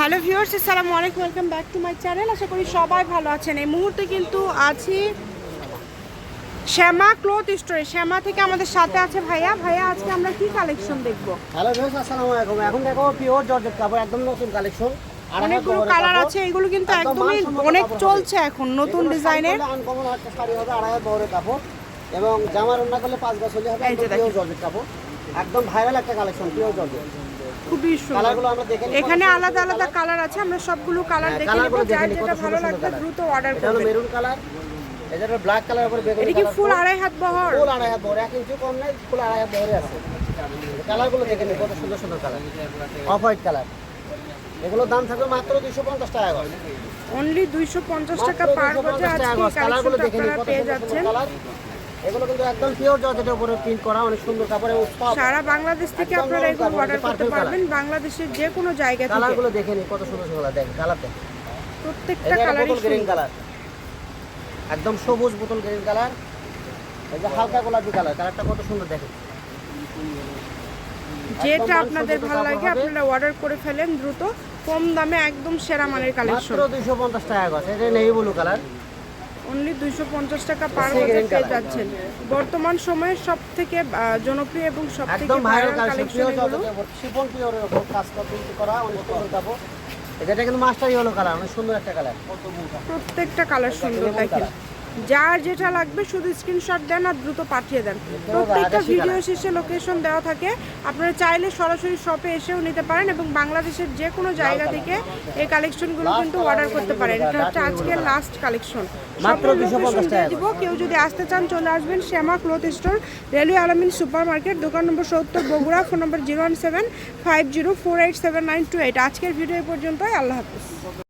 Hello viewers আসসালামু আলাইকুম welcome back to my channel. আশা করি সবাই ভালো আছেন। এই মুহূর্তে কিন্তু আছি শ্যামা ক্লথ স্টোরে। শ্যামা থেকে আমাদের সাথে আছে ভাইয়া। ভাইয়া আজকে আমরা কি কালেকশন দেখব? হ্যালো ভিউয়ার্স আসসালামু আলাইকুম। এখন দেখো পিওর জর্জেট কাপড় একদম নতুন কালেকশন। অনেকগুলো কালার আছে এগুলো কিন্তু একদমই অনেক চলছে এখন নতুন ডিজাইনের। আনকমন একটা শাড়ি হবে আড়াই বহরের কাপড় এবং জামার রান্না করলে পাঁচ বছর হবে পিওর জর্জেট কাপড়। একদম ভাইরাল একটা কালেকশন পিওর জর্জেট খুবই সুন্দর। এখানে আলাদা আলাদা কালার আছে আমরা সবগুলো কালার হ্যাঁ, দেখে নেব যার যেটা ভালো লাগবে দ্রুত অর্ডার করবেন। মেরুন কালার এটা ব্ল্যাক কালার উপরে বেগুনি এটা কি ফুল আড়াই হাত বহর? ফুল আড়াই হাত বহর এক ইঞ্চি কম নেই ফুল আড়াই হাত বহরে আছে। কালারগুলো দেখে নিই কত সুন্দর সুন্দর কালার অফ হোয়াইট কালার এগুলোর দাম থাকবে মাত্র দুইশো পঞ্চাশ টাকা করে। অনলি দুইশো পঞ্চাশ টাকা মাত্র পার 250 গজে আজকে কালারগুলো দেখে নিন, কত সুন্দর কালার। এগুলো কিন্তু একদম পিওর জর্জেটের উপরে প্রিন্ট করা অনেক সুন্দর কাপড় এবং সারা বাংলাদেশ থেকে আপনারা এগুলো অর্ডার করতে পারবেন বাংলাদেশের যে কোনো জায়গা থেকে। কালারগুলো দেখে নিন কত সুন্দর সুন্দর দেখেন কালার দেখেন। প্রত্যেকটা কালারই গ্রিন কালার একদম সবুজ বোতল গ্রিন কালার এই যে হালকা গোলাপি কালার কালারটা কত সুন্দর দেখেন। যেটা আপনাদের ভালো লাগে আপনারা অর্ডার করে ফেলেন দ্রুত। কম দামে একদম সেরা মানের কালেকশন মাত্র দুইশো পঞ্চাশ টাকা গজ এটা নেই ব্লু কালার অনলি দুইশো পঞ্চাশ টাকা পার হাজার পেয়ে যাচ্ছেন। বর্তমান সময়ে সব থেকে জনপ্রিয় এবং সব থেকে ভাইরাল কালেকশন এগুলো জর্জেটের শিফন কাজ করা এটা কিন্তু মাস্টার হলো কালার অনেক সুন্দর একটা কালার প্রত্যেকটা কালার সুন্দর দেখেন। যার যেটা লাগবে শুধু স্ক্রিনশট দেন আর দ্রুত পাঠিয়ে দেন। প্রত্যেকটা ভিডিও। শেষে লোকেশন দেওয়া থাকে। আপনারা চাইলে সরাসরি শপে এসেও নিতে পারেন এবং বাংলাদেশের যে কোনো জায়গা থেকে এই কালেকশনগুলো কিন্তু অর্ডার করতে পারেন। এটা হচ্ছে আজকের লাস্ট কালেকশন মাত্র শপের 250 টাকা। দিব। কেউ যদি আসতে চান চলে আসবেন Shyama cloth store railway Alamin super market দোকান নম্বর সত্তর Bogura phone number zero one seven five zero four eight seven nine two eight আজকের ভিডিও এই পর্যন্তই। আল্লাহ হাফিজ।